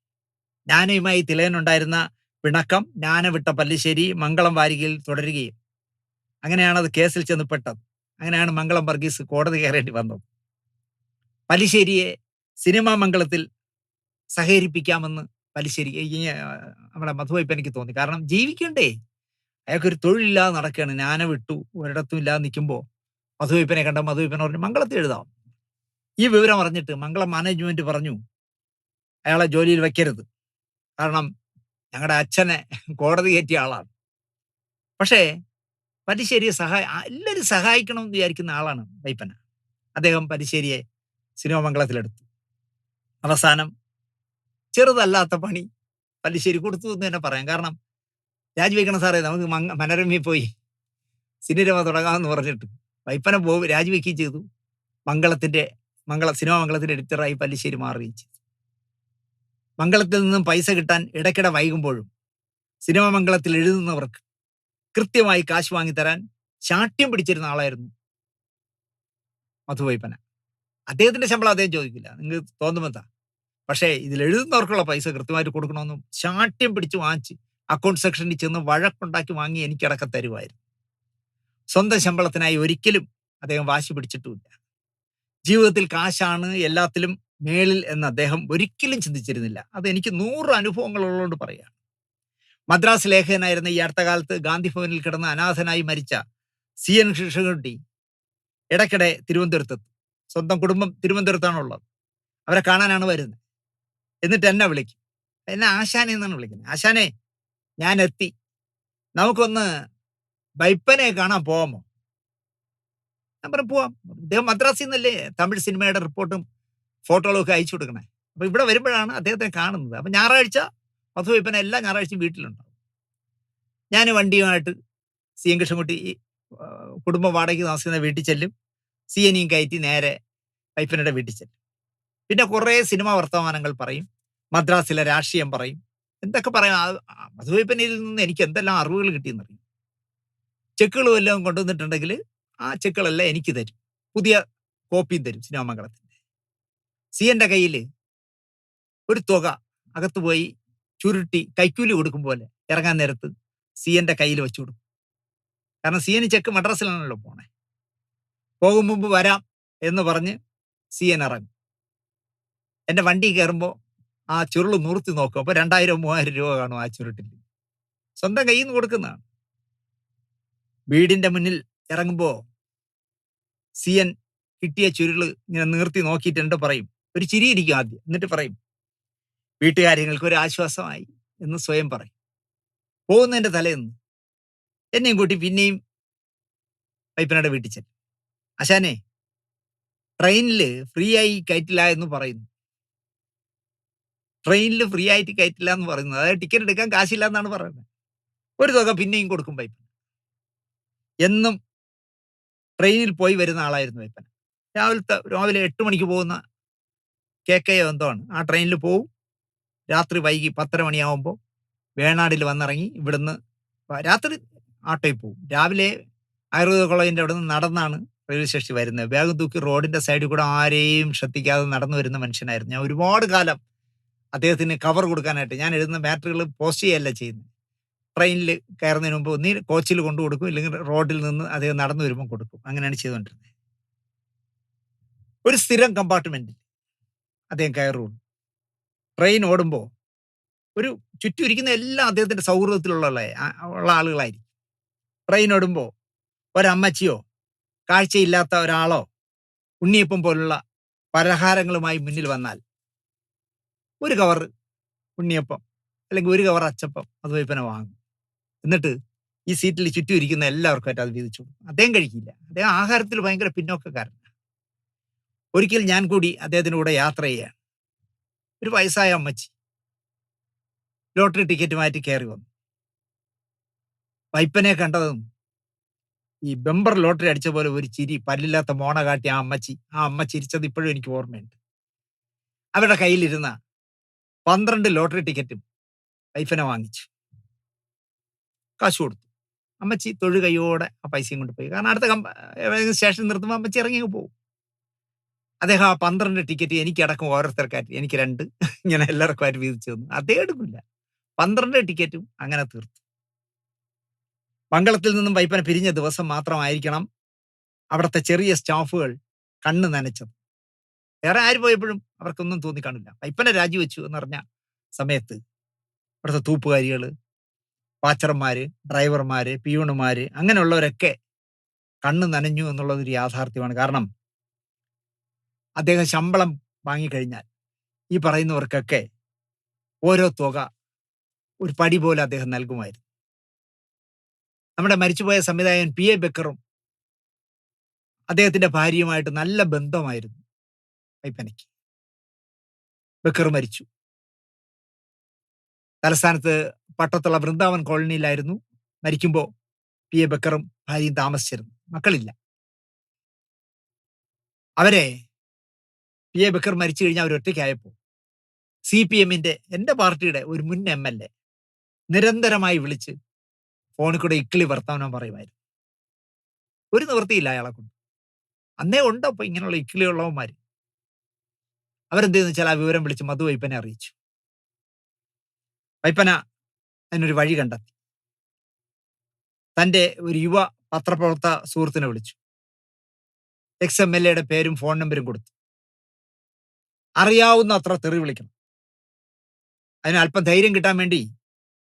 ജ്ഞാനയുമായി തിലയനുണ്ടായിരുന്ന പിണക്കം ജ്ഞാന വിട്ട പല്ലിശ്ശേരി മംഗളം വാരികയിൽ തുടരുകയും. അങ്ങനെയാണ് അത് കേസിൽ ചെന്ന് പെട്ടത്. അങ്ങനെയാണ് മംഗളം വർഗീസ് കോടതി കയറേണ്ടി വന്നത്. പല്ലിശ്ശേരിയെ സിനിമാ മംഗളത്തിൽ സഹകരിപ്പിക്കാമെന്ന് ആ, നമ്മുടെ മധുവായ്പ എനിക്ക് തോന്നി. കാരണം ജീവിക്കണ്ടേ? അയാൾക്ക് ഒരു തൊഴിലില്ലാതെ നടക്കുകയാണ് ഞാനെ വിട്ടു. ഒരിടത്തും ഇല്ലാതെ നിൽക്കുമ്പോൾ മധുവൈപ്പനെ കണ്ട മധുവൈപ്പനെ പറഞ്ഞു മംഗളത്തിൽ എഴുതാം. ഈ വിവരം അറിഞ്ഞിട്ട് മംഗളം മാനേജ്മെന്റ് പറഞ്ഞു അയാളെ ജോലിയിൽ വെക്കരുത്. കാരണം ഞങ്ങളുടെ അച്ഛനെ കോടതി കയറ്റിയ ആളാണ്. പക്ഷേ പലിശ്ശേരിയെ സഹായ എല്ലാവരും സഹായിക്കണം എന്ന് വിചാരിക്കുന്ന ആളാണ് വൈപ്പന. അദ്ദേഹം പലിശ്ശേരിയെ സിനിമ മംഗളത്തിലെടുത്തു. അവസാനം ചെറുതല്ലാത്ത പണി പല്ലിശ്ശേരി കൊടുത്തു എന്ന് തന്നെ പറയാം. കാരണം രാജിവെക്കണം സാറേ നമുക്ക് മനോരമയിൽ പോയി സിനിമ തുടങ്ങാമെന്ന് പറഞ്ഞിട്ട്. വൈപ്പന പോ രാജിവെക്കുകയും ചെയ്തു. മംഗളത്തിന്റെ മംഗള സിനിമ മംഗളത്തിന്റെ എഡിറ്ററായി പല്ലിശ്ശേരി മാറുകയും ചെയ്തു. മംഗളത്തിൽ നിന്നും പൈസ കിട്ടാൻ ഇടയ്ക്കിടെ വൈകുമ്പോഴും സിനിമ മംഗളത്തിൽ എഴുതുന്നവർക്ക് കൃത്യമായി കാശ് വാങ്ങിത്തരാൻ ശാഠ്യം പിടിച്ചിരുന്ന ആളായിരുന്നു മധുവൈപ്പന അദ്ദേഹത്തിന്റെ ശമ്പളം അദ്ദേഹം ചോദിക്കില്ല. നിങ്ങൾക്ക് തോന്നുമെന്താ? പക്ഷേ ഇതിൽ എഴുതുന്നവർക്കുള്ള പൈസ കൃത്യമായിട്ട് കൊടുക്കണമെന്നും ശാഠ്യം പിടിച്ച് വാങ്ങിച്ച് അക്കൗണ്ട് സെക്ഷനിൽ ചെന്ന് വഴക്കുണ്ടാക്കി വാങ്ങി എനിക്കടക്ക തരുമായിരുന്നു. സ്വന്തം ശമ്പളത്തിനായി ഒരിക്കലും അദ്ദേഹം വാശി പിടിച്ചിട്ടുമില്ല. ജീവിതത്തിൽ കാശാണ് എല്ലാത്തിലും മേളിൽ എന്ന് അദ്ദേഹം ഒരിക്കലും ചിന്തിച്ചിരുന്നില്ല. അത് എനിക്ക് നൂറ് അനുഭവങ്ങൾ ഉള്ളതുകൊണ്ട് പറയാം മദ്രാസ് ലേഖകനായിരുന്ന ഈ അടുത്ത കാലത്ത് ഗാന്ധി ഭവനിൽ കിടന്ന് അനാഥനായി മരിച്ച സി എൻ കൃഷ്ണകുട്ടി ഇടയ്ക്കിടെ തിരുവനന്തപുരത്തെത്തും. സ്വന്തം കുടുംബം തിരുവനന്തപുരത്താണുള്ളത്. അവരെ കാണാനാണ് വരുന്നത്. എന്നിട്ട് എന്നെ വിളിക്കും. എന്നെ ആശാനെ എന്നാണ് വിളിക്കുന്നത്. ആശാനെ ഞാൻ എത്തി നമുക്കൊന്ന് ബൈപ്പനെ കാണാൻ പോവാമോ? ഞാൻ പറഞ്ഞു പോവാം. അദ്ദേഹം മദ്രാസിൽ നിന്നല്ലേ തമിഴ് സിനിമയുടെ റിപ്പോർട്ടും ഫോട്ടോകളും ഒക്കെ അയച്ചു കൊടുക്കണേ. അപ്പൊ ഇവിടെ വരുമ്പോഴാണ് അദ്ദേഹത്തെ കാണുന്നത്. അപ്പൊ ഞായറാഴ്ച മധു വൈപ്പന എല്ലാ ഞായറാഴ്ചയും വീട്ടിലുണ്ടാവും. ഞാൻ വണ്ടിയുമായിട്ട് സി എൻ കൃഷ്ണൻകുട്ടി കുടുംബം വാടകയ്ക്ക് താമസിക്കുന്ന വീട്ടിൽ ചെല്ലും. സി എനിയും കയറ്റി നേരെ വൈപ്പനയുടെ വീട്ടിൽ ചെല്ലും. പിന്നെ കുറേ സിനിമ വർത്തമാനങ്ങൾ പറയും. മദ്രാസിലെ രാഷ്ട്രീയം പറയും. എന്തൊക്കെ പറയാം? മധുവൈപ്പനയിൽ നിന്ന് എനിക്ക് എന്തെല്ലാം അറിവുകൾ കിട്ടിയെന്നറിയും. ചെക്കുകൾ വല്ലതും കൊണ്ടുവന്നിട്ടുണ്ടെങ്കിൽ ആ ചെക്കുകളെല്ലാം എനിക്ക് തരും. പുതിയ കോപ്പിയും തരും സിനിമ മംഗളത്തിന്റെ സി എന്റെ കയ്യിൽ ഒരു തുക അകത്ത് പോയി ചുരുട്ടി കൈക്കൂലി കൊടുക്കും പോലെ ഇറങ്ങാൻ നേരത്ത് സി എന്റെ കയ്യിൽ വെച്ചു കൊടുക്കും. കാരണം സി എൻ ചെക്ക് മദ്രാസിലാണല്ലോ പോണേ. പോകും മുമ്പ് വരാം എന്ന് പറഞ്ഞ് സി എൻ ഇറങ്ങും. എന്റെ വണ്ടി കയറുമ്പോൾ ആ ചുരുൾ നൂർത്തി നോക്കും. അപ്പോൾ രണ്ടായിരം മൂവായിരം രൂപ കാണും ആ ചുരുട്ടിൽ സ്വന്തം കയ്യിൽ നിന്ന് കൊടുക്കുന്നതാണ്. വീടിന്റെ മുന്നിൽ ഇറങ്ങുമ്പോൾ സി എൻ കിട്ടിയ ചുരുൾ ഇങ്ങനെ നിർത്തി നോക്കിയിട്ട് എന്നിട്ട് പറയും. ഒരു ചിരിയിരിക്കും ആദ്യം. എന്നിട്ട് പറയും വീട്ടുകാര്യങ്ങൾക്ക് ഒരു ആശ്വാസമായി എന്ന് സ്വയം പറയും. പോകുന്നതിന്റെ തലേന്ന് എന്നെയും കൂട്ടി പിന്നെയും വൈപ്പനയുടെ വീട്ടിൽ ചെല്ലും. അശാനെ ട്രെയിനിൽ ഫ്രീ ആയി കയറ്റില്ല എന്ന് പറയുന്നു. ട്രെയിനിൽ ഫ്രീ ആയിട്ട് കയറ്റില്ല എന്ന് പറയുന്നത്. അതായത് ടിക്കറ്റ് എടുക്കാൻ കാശില്ല എന്നാണ് പറയുന്നത്. ഒരു തുക പിന്നെയും കൊടുക്കും വൈപ്പൻ എന്നും ട്രെയിനിൽ പോയി വരുന്ന ആളായിരുന്നു വൈപ്പൻ രാവിലത്തെ രാവിലെ എട്ട് മണിക്ക് പോകുന്ന കെ കെ എന്തോണ്. ആ ട്രെയിനിൽ പോവും. രാത്രി വൈകി പത്തര മണിയാവുമ്പോൾ വേണാടിൽ വന്നിറങ്ങി ഇവിടുന്ന് രാത്രി ആട്ടോയിൽ പോവും. രാവിലെ ആയുർവേദ കോളേജിന്റെ അവിടെ നിന്ന് നടന്നാണ് റെയിൽവേ സ്റ്റേഷനിൽ വരുന്നത്. ബാഗ് തൂക്കി റോഡിന്റെ സൈഡിൽ കൂടെ ആരെയും ശ്രദ്ധിക്കാതെ നടന്നു വരുന്ന മനുഷ്യനായിരുന്നു. ഞാൻ ഒരുപാട് കാലം അദ്ദേഹത്തിന് കവർ കൊടുക്കാനായിട്ട് ഞാൻ എഴുതുന്ന മാറ്ററുകൾ പോസ്റ്റ് ചെയ്യല്ല ചെയ്യുന്നത് ട്രെയിനിൽ കയറുന്നതിന് മുമ്പ് ഒന്നീ കോച്ചിൽ കൊണ്ടു കൊടുക്കും ഇല്ലെങ്കിൽ റോഡിൽ നിന്ന് അദ്ദേഹം നടന്നു വരുമ്പോൾ കൊടുക്കും. അങ്ങനെയാണ് ചെയ്തുകൊണ്ടിരുന്നത് ഒരു സ്ഥിരം കമ്പാർട്ട്മെന്റിൽ അദ്ദേഹം കയറുള്ളൂ. ട്രെയിൻ ഓടുമ്പോൾ ഒരു ചുറ്റും ഇരിക്കുന്ന എല്ലാം അദ്ദേഹത്തിന്റെ സൗഹൃദത്തിലുള്ള ഉള്ള ആളുകളായിരിക്കും. ട്രെയിൻ ഓടുമ്പോൾ ഒരമ്മച്ചിയോ കാഴ്ചയില്ലാത്ത ഒരാളോ ഉണ്ണിയപ്പം പോലുള്ള പലഹാരങ്ങളുമായി മുന്നിൽ വന്നാൽ ഒരു കവർ ഉണ്ണിയപ്പം അല്ലെങ്കിൽ ഒരു കവർ അച്ചപ്പം അത് വൈപ്പനെ വാങ്ങും. എന്നിട്ട് ഈ സീറ്റിൽ ചുറ്റും ഇരിക്കുന്ന എല്ലാവർക്കുമായിട്ട് അത് വീതിച്ചു അദ്ദേഹം കഴിക്കില്ല. അദ്ദേഹം ആഹാരത്തിൽ ഭയങ്കര പിന്നോക്കക്കാരനാണ് ഒരിക്കൽ ഞാൻ കൂടി അദ്ദേഹത്തിന്റെ കൂടെ യാത്ര ചെയ്യാൻ ഒരു വയസ്സായ അമ്മച്ചി ലോട്ടറി ടിക്കറ്റ് മാറ്റി കയറി വന്നു. വൈപ്പനെ കണ്ടതും ഈ ബെമ്പർ ലോട്ടറി അടിച്ച പോലെ ഒരു ചിരി പല്ലില്ലാത്ത മോണ കാട്ടി ആ അമ്മച്ചി. ആ അമ്മ ചിരിച്ചത് ഇപ്പോഴും എനിക്ക് ഓർമ്മയുണ്ട്. അവരുടെ കയ്യിലിരുന്ന പന്ത്രണ്ട് ലോട്ടറി ടിക്കറ്റും വൈഫനെ വാങ്ങിച്ചു. കാശ് കൊടുത്തു അമ്മച്ചി തൊഴു കൈയോടെ ആ പൈസയും കൊണ്ട് പോയി. കാരണം അടുത്ത സ്റ്റേഷനിൽ നിർത്തുമ്പോൾ അമ്മച്ചി ഇറങ്ങി പോകും. അദ്ദേഹം ആ പന്ത്രണ്ട് ടിക്കറ്റ് എനിക്കടക്കം ഓരോരുത്തർക്കായിട്ട് എനിക്ക് രണ്ട് ഇങ്ങനെ എല്ലാവർക്കുമായിട്ട് വീതിച്ചു തന്നു. അദ്ദേഹം എടുക്കില്ല. പന്ത്രണ്ട് ടിക്കറ്റും അങ്ങനെ തീർത്തു. മംഗളത്തിൽ നിന്നും വൈപ്പന പിരിഞ്ഞ ദിവസം മാത്രമായിരിക്കണം അവിടുത്തെ ചെറിയ സ്റ്റാഫുകൾ കണ്ണ് നനച്ചത്. വേറെ ആര് പോയപ്പോഴും അവർക്കൊന്നും തോന്നി കാണില്ല. വൈപ്പന രാജിവെച്ചു എന്ന് പറഞ്ഞ സമയത്ത് ഇവിടുത്തെ തൂപ്പുകാരികൾ വാച്ചർമാര് ഡ്രൈവർമാര് പിയൂണുമാര് അങ്ങനെയുള്ളവരൊക്കെ കണ്ണ് നനഞ്ഞു എന്നുള്ളതൊരു യാഥാർത്ഥ്യമാണ്. കാരണം അദ്ദേഹം ശമ്പളം വാങ്ങിക്കഴിഞ്ഞാൽ ഈ പറയുന്നവർക്കൊക്കെ ഓരോ തുക ഒരു പടി പോലെ അദ്ദേഹം നൽകുമായിരുന്നു. നമ്മുടെ മരിച്ചുപോയ സംവിധായകൻ പി എ ബക്കറും അദ്ദേഹത്തിന്റെ ഭാര്യയുമായിട്ട് നല്ല ബന്ധമായിരുന്നു വൈപ്പനയ്ക്ക് ബക്കർ മരിച്ചു. തലസ്ഥാനത്ത് പട്ടത്തുള്ള വൃന്ദാവൻ കോളനിയിലായിരുന്നു മരിക്കുമ്പോൾ പി എ ബക്കറും ഭാര്യയും താമസിച്ചിരുന്നു മക്കളില്ല. അവരെ പി എ ബക്കർ മരിച്ചു കഴിഞ്ഞാൽ അവർ ഒറ്റയ്ക്കായപ്പോൾ സി പി എമ്മിന്റെ എന്റെ പാർട്ടിയുടെ ഒരു മുൻ എം എൽ എ നിരന്തരമായി വിളിച്ച് ഫോണിൽ കൂടെ ഇക്കിളി വർത്തമാനം പറയുമായിരുന്നു. ഒരു നിവൃത്തിയില്ല അയാളെ കൊണ്ട്. അന്നേ ഉണ്ടോ അപ്പൊ ഇങ്ങനെയുള്ള ഇക്കിളിയുള്ളവന്മാര്? അവരെന്ത് ചെയ്യുന്ന വെച്ചാൽ ആ വിവരം വിളിച്ച് മധു വൈപ്പനെ അറിയിച്ചു. വൈപ്പന അതിനൊരു വഴി കണ്ടെത്തി. തന്റെ ഒരു യുവ പത്രപ്രവർത്ത സുഹൃത്തിനെ വിളിച്ചു. എക്സ് എം എൽ എയുടെ പേരും ഫോൺ നമ്പരും കൊടുത്തു. അറിയാവുന്ന അത്ര തെറി വിളിക്കണം. അതിന് അല്പം ധൈര്യം കിട്ടാൻ വേണ്ടി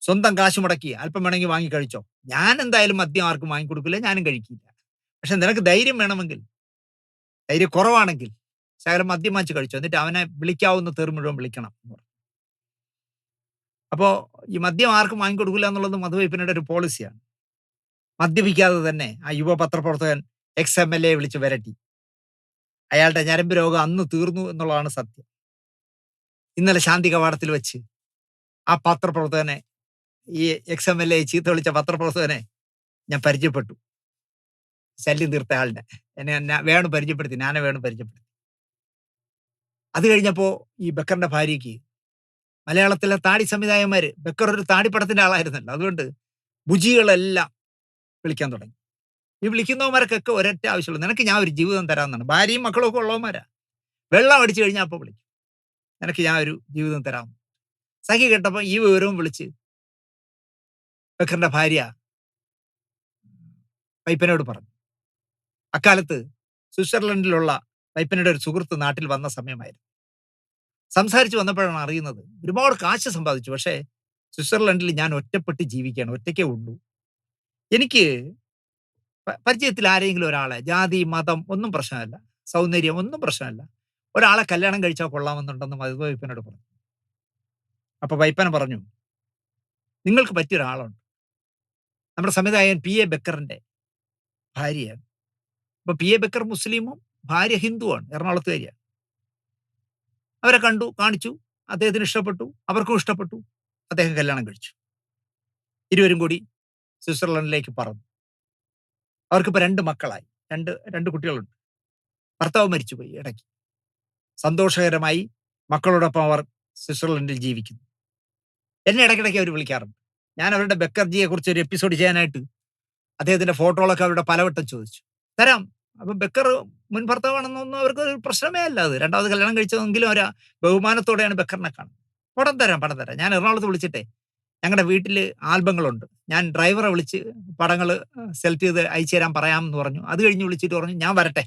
സ്വന്തം കാശ് മുടക്കി അല്പം വേണമെങ്കിൽ വാങ്ങി കഴിച്ചോ. ഞാൻ എന്തായാലും മദ്യം ആർക്കും വാങ്ങിക്കൊടുക്കില്ല ഞാനും കഴിക്കില്ല. പക്ഷെ നിനക്ക് ധൈര്യം വേണമെങ്കിൽ ധൈര്യം കുറവാണെങ്കിൽ ശകലം മദ്യം വാങ്ങിച്ച് കഴിച്ചോ. എന്നിട്ട് അവനെ വിളിക്കാവുന്ന തീർ മുഴുവൻ വിളിക്കണം എന്ന് പറഞ്ഞു. ഈ മദ്യം ആർക്കും വാങ്ങിക്കൊടുക്കില്ല എന്നുള്ളത് മധുവൈപ്പിനുടെ ഒരു പോളിസിയാണ്. മദ്യപിക്കാതെ തന്നെ ആ യുവ പത്രപ്രവർത്തകൻ എക്സ് എം എൽ എ വിളിച്ച് വരട്ടി. അയാളുടെ ഞരമ്പ് രോഗം അന്ന് തീർന്നു എന്നുള്ളതാണ് സത്യം. ഇന്നലെ ശാന്തി കവാടത്തിൽ വെച്ച് ആ പത്രപ്രവർത്തകനെ ഈ എക്സ് എം എൽ എ ചീത്ത വിളിച്ച പത്രപ്രവർത്തകനെ ഞാൻ പരിചയപ്പെട്ടു. ശല്യം തീർത്ത ആളിനെ. എന്നെ വേണു പരിചയപ്പെടുത്തി. ഞാനെ വേണു പരിചയപ്പെടുത്തി. അത് കഴിഞ്ഞപ്പോ ഈ ബക്കറിന്റെ ഭാര്യയ്ക്ക് മലയാളത്തിലെ താടി സംവിധായകന്മാര് ബക്കർ ഒരു താടിപ്പടത്തിന്റെ ആളായിരുന്നല്ലോ. അതുകൊണ്ട് ബുജികളെല്ലാം വിളിക്കാൻ തുടങ്ങി. ഈ വിളിക്കുന്നവന്മാർക്കൊക്കെ ഒരൊറ്റ ആവശ്യമുള്ളൂ. നിനക്ക് ഞാൻ ഒരു ജീവിതം തരാമെന്നാണ്. ഭാര്യയും മക്കളും ഒക്കെ ഉള്ളവന്മാരാ. വെള്ളം അടിച്ചു കഴിഞ്ഞാൽ അപ്പോൾ വിളിക്കും. നിനക്ക് ഞാൻ ഒരു ജീവിതം തരാം. സഖി കേട്ടപ്പോൾ ഈ വിവരവും വിളിച്ച് ബക്കറിന്റെ ഭാര്യ പൈപ്പനോട് പറഞ്ഞു. അക്കാലത്ത് സ്വിറ്റ്സർലൻഡിലുള്ള വൈപ്പനയുടെ ഒരു സുഹൃത്ത് നാട്ടിൽ വന്ന സമയമായിരുന്നു. സംസാരിച്ച് വന്നപ്പോഴാണ് അറിയുന്നത് ഒരുപാട് കാശ് സമ്പാദിച്ചു. പക്ഷേ സ്വിറ്റ്സർലൻഡിൽ ഞാൻ ഒറ്റപ്പെട്ട് ജീവിക്കുകയാണ് ഒറ്റയ്ക്കേ ഉള്ളൂ. എനിക്ക് പരിചയത്തിൽ ആരെങ്കിലും ഒരാളെ ജാതി മതം ഒന്നും പ്രശ്നമല്ല സൗന്ദര്യം ഒന്നും പ്രശ്നമല്ല. ഒരാളെ കല്യാണം കഴിച്ചാൽ കൊള്ളാമെന്നുണ്ടെന്ന് അത് വൈപ്പനോട് പറഞ്ഞു. അപ്പൊ വൈപ്പന പറഞ്ഞു നിങ്ങൾക്ക് പറ്റിയ ഒരാളുണ്ട്. നമ്മുടെ സംവിധായകൻ പി. എ. ബക്കറിന്റെ ഭാര്യയാണ്. അപ്പൊ പി. എ. ബക്കർ മുസ്ലിമും ഭാര്യ ഹിന്ദുവാണ് എറണാകുളത്തുകാരിയാണ് അവരെ കണ്ടു കാണിച്ചു അദ്ദേഹത്തിന് ഇഷ്ടപ്പെട്ടു അവർക്കും ഇഷ്ടപ്പെട്ടു അദ്ദേഹം കല്യാണം കഴിച്ചു. ഇരുവരും കൂടി സ്വിറ്റ്സർലൻഡിലേക്ക് പറന്നു. അവർക്കിപ്പോൾ രണ്ട് മക്കളായി രണ്ട് രണ്ട് കുട്ടികളുണ്ട്. ഭർത്താവ് മരിച്ചുപോയി ഇടയ്ക്ക്. സന്തോഷകരമായി മക്കളോടൊപ്പം അവർ സ്വിറ്റ്സർലൻഡിൽ ജീവിക്കുന്നു. എന്നെ ഇടയ്ക്കിടയ്ക്ക് അവർ വിളിക്കാറുണ്ട്. ഞാൻ അവരുടെ ബക്കർജിയെ കുറിച്ച് ഒരു എപ്പിസോഡ് ചെയ്യാനായിട്ട് അദ്ദേഹത്തിന്റെ ഫോട്ടോകളൊക്കെ അവരുടെ പലവട്ടം ചോദിച്ചു. തരാം അപ്പൊ ബക്കർ മുൻ ഭർത്താവാണെന്നൊന്നും അവർക്ക് ഒരു പ്രശ്നമേ അല്ല അത്. രണ്ടാമത് കല്യാണം കഴിച്ചതെങ്കിലും ഒരു ബഹുമാനത്തോടെയാണ് ബക്കറിനെ കാണുന്നത്. പടം തരാം പടം തരാം. ഞാൻ എറണാകുളത്ത് വിളിച്ചിട്ടേ ഞങ്ങളുടെ വീട്ടിൽ ആൽബങ്ങളുണ്ട്. ഞാൻ ഡ്രൈവറെ വിളിച്ച് പടങ്ങൾ സെലക്ട് ചെയ്ത് അയച്ചു തരാൻ പറയാം എന്ന് പറഞ്ഞു. അത് കഴിഞ്ഞ് വിളിച്ചിട്ട് പറഞ്ഞു ഞാൻ വരട്ടെ.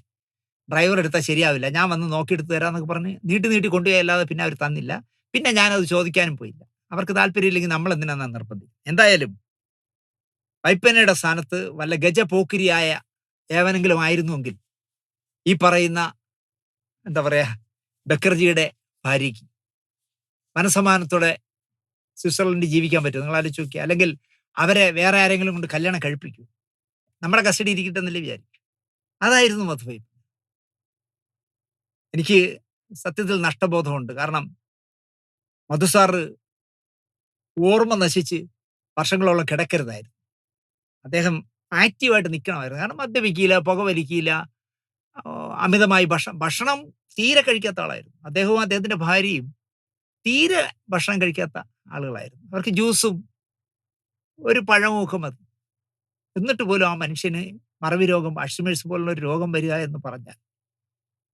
ഡ്രൈവർ എടുത്താൽ ശരിയാവില്ല. ഞാൻ വന്ന് നോക്കിയെടുത്ത് തരാമെന്നൊക്കെ പറഞ്ഞ് നീട്ടി നീട്ടി കൊണ്ടുപോയി അല്ലാതെ പിന്നെ അവർ തന്നില്ല. പിന്നെ ഞാനത് ചോദിക്കാനും പോയില്ല. അവർക്ക് താല്പര്യമില്ലെങ്കിൽ നമ്മൾ എന്തിനാണ് നിർബന്ധിക്കും എന്തായാലും വൈപ്പനയുടെ സ്ഥാനത്ത് വല്ല ഗജപോക്കിരിയായ ഏവനെങ്കിലും ആയിരുന്നുവെങ്കിൽ ഈ പറയുന്ന എന്താ പറയാ ബക്കർജിയുടെ ഭാര്യയ്ക്ക് മനസമാനത്തോടെ സ്വിറ്റ്സർലൻഡിൽ ജീവിക്കാൻ പറ്റും നിങ്ങൾ ആലോചിച്ച് നോക്കിയാൽ അല്ലെങ്കിൽ അവരെ വേറെ ആരെങ്കിലും കൊണ്ട് കല്യാണം കഴിപ്പിക്കൂ നമ്മുടെ കസ്റ്റഡി ഇരിക്കട്ടെ എന്നല്ലേ വിചാരിക്കും. അതായിരുന്നു മധുവൈപ്പ് എനിക്ക് സത്യത്തിൽ നഷ്ടബോധമുണ്ട്. കാരണം മധുസാർ ഓർമ്മ നശിച്ച് വർഷങ്ങളോളം കിടക്കരുതായിരുന്നു. അദ്ദേഹം ആക്റ്റീവായിട്ട് നിൽക്കണമായിരുന്നു കാരണം മദ്യപിക്കില്ല പുകവലിക്കില്ല അമിതമായി ഭക്ഷണം ഭക്ഷണം തീരെ കഴിക്കാത്ത ആളായിരുന്നു. അദ്ദേഹവും അദ്ദേഹത്തിന്റെ ഭാര്യയും തീരെ ഭക്ഷണം കഴിക്കാത്ത ആളുകളായിരുന്നു. അവർക്ക് ജ്യൂസും ഒരു പഴമൊക്കെ മതി. എന്നിട്ട് പോലും ആ മനുഷ്യന് മറവി രോഗം അഷ്മേഴ്സ് പോലുള്ള ഒരു രോഗം വരിക എന്ന് പറഞ്ഞാൽ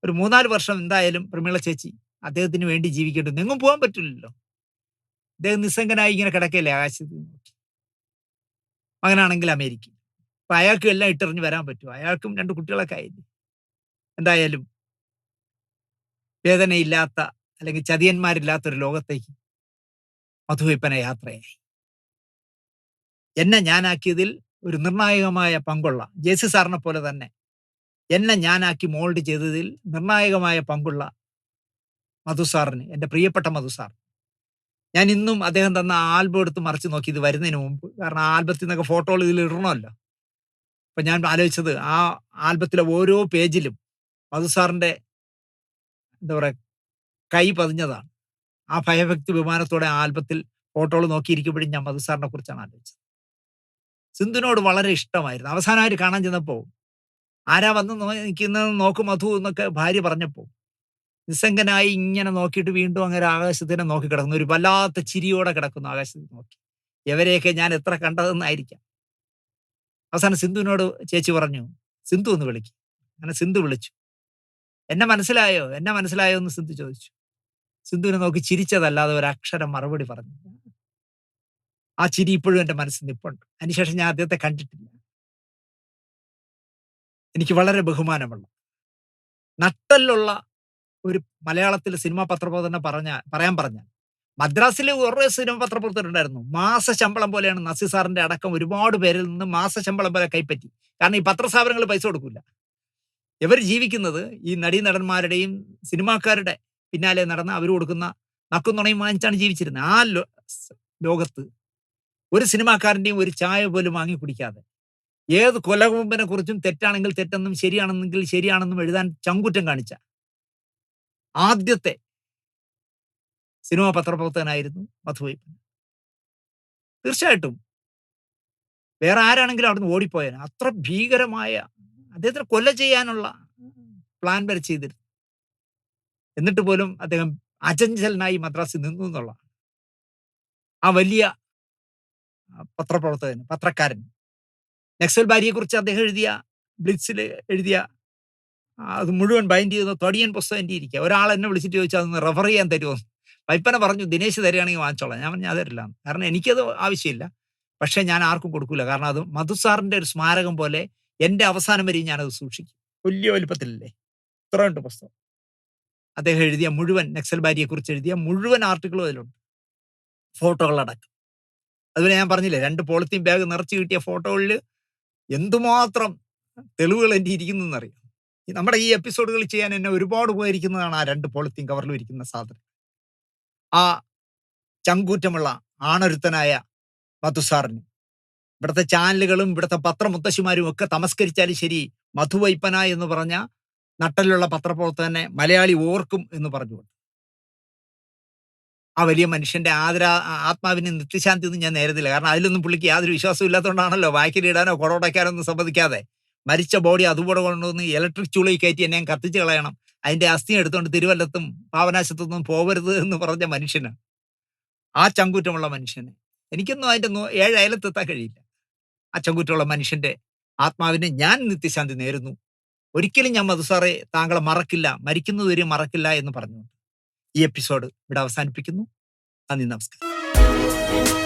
ഒരു മൂന്നാൽ വർഷം എന്തായാലും പ്രമീള ചേച്ചി അദ്ദേഹത്തിന് വേണ്ടി ജീവിക്കേണ്ടത് എങ്ങും പോകാൻ പറ്റില്ലല്ലോ. അദ്ദേഹം നിസ്സംഗനായി ഇങ്ങനെ കിടക്കല്ലേ ആകാശത്ത് നോക്കി. മകനാണെങ്കിൽ അമേരിക്ക അപ്പൊ അയാൾക്കും എല്ലാം ഇട്ടെറിഞ്ഞ് വരാൻ പറ്റും. അയാൾക്കും രണ്ട് കുട്ടികളൊക്കെ ആയില്ലേ? എന്തായാലും വേദനയില്ലാത്ത അല്ലെങ്കിൽ ചതിയന്മാരില്ലാത്തൊരു ലോകത്തേക്ക് മധുവിപ്പന യാത്രയായി. എന്നെ ഞാനാക്കിയതിൽ ഒരു നിർണായകമായ പങ്കുള്ള ജേസി സാറിനെ പോലെ തന്നെ എന്നെ ഞാനാക്കി മോൾഡ് ചെയ്തതിൽ നിർണായകമായ പങ്കുള്ള മധു സാറിന് എന്റെ പ്രിയപ്പെട്ട മധു സാർ. ഞാൻ ഇന്നും അദ്ദേഹം തന്ന ആൽബം എടുത്ത് മറിച്ച് നോക്കി ഇത് വരുന്നതിന് മുമ്പ്. കാരണം ആൽബത്തിൽ നിന്നൊക്കെ ഫോട്ടോകൾ ഇതിൽ ഇടണമല്ലോ അപ്പൊ ഞാൻ ആലോചിച്ചത് ആ ആൽബത്തിലെ ഓരോ പേജിലും മധു സാറിന്റെ എന്താ പറയാ കൈ പതിഞ്ഞതാണ്. ആ ഭയഭക്തി വിമാനത്തോടെ ആ ആൽബത്തിൽ ഫോട്ടോകൾ നോക്കിയിരിക്കുമ്പോഴും ഞാൻ മധു സാറിനെ കുറിച്ചാണ് ആലോചിച്ചത്. സിന്ധുവിനോട് വളരെ ഇഷ്ടമായിരുന്നു. അവസാനമായിട്ട് കാണാൻ ചെന്നപ്പോൾ ആരാ വന്ന് നോ- നിൽക്കുന്നത് നോക്ക് മധു എന്നൊക്കെ ഭാര്യ പറഞ്ഞപ്പോൾ നിസ്സംഗനായി ഇങ്ങനെ നോക്കിയിട്ട് വീണ്ടും അങ്ങനെ ആകാശത്തിനെ നോക്കി കിടക്കുന്നു ഒരു വല്ലാത്ത ചിരിയോടെ കിടക്കുന്നു ആകാശത്തിൽ നോക്കി. എവരെയൊക്കെ ഞാൻ എത്ര കണ്ടതെന്നായിരിക്കാം. അവസാനം സിന്ധുവിനോട് ചേച്ചി പറഞ്ഞു സിന്ധു ഒന്ന് വിളിക്കും. അങ്ങനെ സിന്ധു വിളിച്ചു. എന്നെ മനസ്സിലായോ? എന്നെ മനസ്സിലായോ? എന്ന് സിന്ധു ചോദിച്ചു. സിന്ധുവിനെ നോക്കി ചിരിച്ചതല്ലാതെ ഒരു അക്ഷരം മറുപടി പറഞ്ഞു ആ ചിരി ഇപ്പോഴും എന്റെ മനസ്സിൽ നിപ്പുണ്ട്. അതിനുശേഷം ഞാൻ അദ്ദേഹത്തെ കണ്ടിട്ടില്ല. എനിക്ക് വളരെ ബഹുമാനമുള്ള നട്ടലുള്ള ഒരു മലയാളത്തിലെ സിനിമാ പത്രബോധന പറഞ്ഞ പറയാൻ പറഞ്ഞാൽ മദ്രാസിലെ ഒരു സിനിമ പത്രപ്രവർത്തകരുണ്ടായിരുന്നു മാസ ശമ്പളം പോലെയാണ് നസീർ സാറിന്റെ അടക്കം ഒരുപാട് പേരിൽ നിന്ന് മാസ ശമ്പളം പോലെ കൈപ്പറ്റി. കാരണം ഈ പത്രസ്ഥാപനങ്ങൾ പൈസ കൊടുക്കില്ല ഇവർ ജീവിക്കുന്നത് ഈ നടീനടന്മാരുടെയും സിനിമാക്കാരുടെ പിന്നാലെ നടന്ന് അവർ കൊടുക്കുന്ന നക്കും നുണയും വാങ്ങിച്ചാണ് ജീവിച്ചിരുന്നത് ആ ലോകത്ത് ഒരു സിനിമാക്കാരന്റെയും ഒരു ചായ പോലും വാങ്ങി കുടിക്കാതെ ഏത് കൊലകുമ്പനെ കുറിച്ചും തെറ്റാണെങ്കിൽ തെറ്റെന്നും ശരിയാണെന്നെങ്കിൽ ശരിയാണെന്നും എഴുതാൻ ചങ്കുറ്റം കാണിച്ച ആദ്യത്തെ സിനിമാ പത്രപ്രവർത്തകനായിരുന്നു മധുവൈപ്പൻ. തീർച്ചയായിട്ടും. വേറെ ആരാണെങ്കിലും അവിടുന്ന് ഓടിപ്പോയാൽ അത്ര ഭീകരമായ അദ്ദേഹത്തിന് കൊല ചെയ്യാനുള്ള പ്ലാൻ വരെ ചെയ്തിരുന്നു. എന്നിട്ട് പോലും അദ്ദേഹം അചഞ്ചലനായി മദ്രാസിൽ നിന്നു എന്നുള്ള ആ വലിയ പത്രപ്രവർത്തകൻ പത്രക്കാരൻ. നക്സൽ ബാരിയെ കുറിച്ച് അദ്ദേഹം എഴുതിയ ബ്ലിറ്റ്സിൽ എഴുതിയ അത് മുഴുവൻ ബൈൻഡ് ചെയ്യുന്ന തൊടിയൻ പുസ്തകം എന്റെ ഇരിക്കുക ഒരാൾ എന്നെ വിളിച്ചിട്ട് ചോദിച്ചാൽ അതൊന്ന് റെഫർ ചെയ്യാൻ തരുമോ വൈപ്പന പറഞ്ഞു ദിനേശ് തരികയാണെങ്കിൽ വാങ്ങിച്ചോളാം. ഞാൻ പറഞ്ഞു അതരില്ല. കാരണം എനിക്കത് ആവശ്യമില്ല. പക്ഷേ ഞാൻ ആർക്കും കൊടുക്കില്ല കാരണം അത് മധുസാറിന്റെ ഒരു സ്മാരകം പോലെ എന്റെ അവസാനം വരെയും ഞാനത് സൂക്ഷിക്കും. വലിയ വലുപ്പത്തിലല്ലേ? ഇത്രയുണ്ട് പുസ്തകം. അദ്ദേഹം എഴുതിയ മുഴുവൻ നക്സൽ ബാരിയെ കുറിച്ച് എഴുതിയ മുഴുവൻ ആർട്ടിക്കിളും അതിലുണ്ട്. ഫോട്ടോകളടക്കം. അതുപോലെ ഞാൻ പറഞ്ഞില്ലേ രണ്ട് പോളിത്തീൻ ബാഗ് നിറച്ച് കിട്ടിയ ഫോട്ടോകളിൽ എന്തുമാത്രം തെളിവുകൾ എന്റെ ഇരിക്കുന്നതെന്നറിയാം നമ്മുടെ ഈ എപ്പിസോഡുകൾ ചെയ്യാൻ എന്നെ ഒരുപാട് ഉപകരിക്കുന്നതാണ് ആ രണ്ട് പോളിത്തീൻ കവറിലും ഇരിക്കുന്ന സാധനം. ആ ചങ്കൂറ്റമുള്ള ആണൊരുത്തനായ മധുസാറിന്. ഇവിടുത്തെ ചാനലുകളും ഇവിടുത്തെ പത്രമുത്തശ്ശിമാരും ഒക്കെ തമസ്കരിച്ചാലും ശരി മധുവൈപ്പന എന്ന് പറഞ്ഞ നട്ടലുള്ള പത്രപ്രവർത്തകനെ മലയാളി ഓർക്കും എന്ന് പറഞ്ഞു ആ വലിയ മനുഷ്യന്റെ ആദരാ ആത്മാവിനെ നിത്യശാന്തി ഒന്നും ഞാൻ നേരുന്നില്ല. കാരണം അതിലൊന്നും പുള്ളിക്ക് യാതൊരു വിശ്വാസവും ഇല്ലാത്തതുകൊണ്ടാണല്ലോ വാക്കിലിടാനോ കുടമുടയ്ക്കാനോ ഒന്നും സമ്മതിക്കാതെ മരിച്ച ബോഡി അതുപോലെ കൊണ്ടുവന്ന് ഇലക്ട്രിക് ചൂളയിൽ കയറ്റി എന്നെ കത്തിച്ച് കളയണം. അതിന്റെ അസ്ഥി എടുത്തുകൊണ്ട് തിരുവല്ലത്തും പാവനാശത്തൊന്നും പോകരുത് എന്ന് പറഞ്ഞ മനുഷ്യന് ആ ചങ്കൂറ്റമുള്ള മനുഷ്യന് എനിക്കൊന്നും അതിന്റെ ഏഴ് അയലത്തെത്താൻ കഴിയില്ല. ആ ചങ്കൂറ്റമുള്ള മനുഷ്യന്റെ ആത്മാവിനെ ഞാൻ നിത്യശാന്തി നേരുന്നു. ഒരിക്കലും ഞാൻ മധുസാറെ താങ്കളെ മറക്കില്ല മരിക്കുന്നതുവരെ മറക്കില്ല എന്ന് പറഞ്ഞുകൊണ്ട് ഈ എപ്പിസോഡ് ഇവിടെ അവസാനിപ്പിക്കുന്നു. നന്ദി നമസ്കാരം.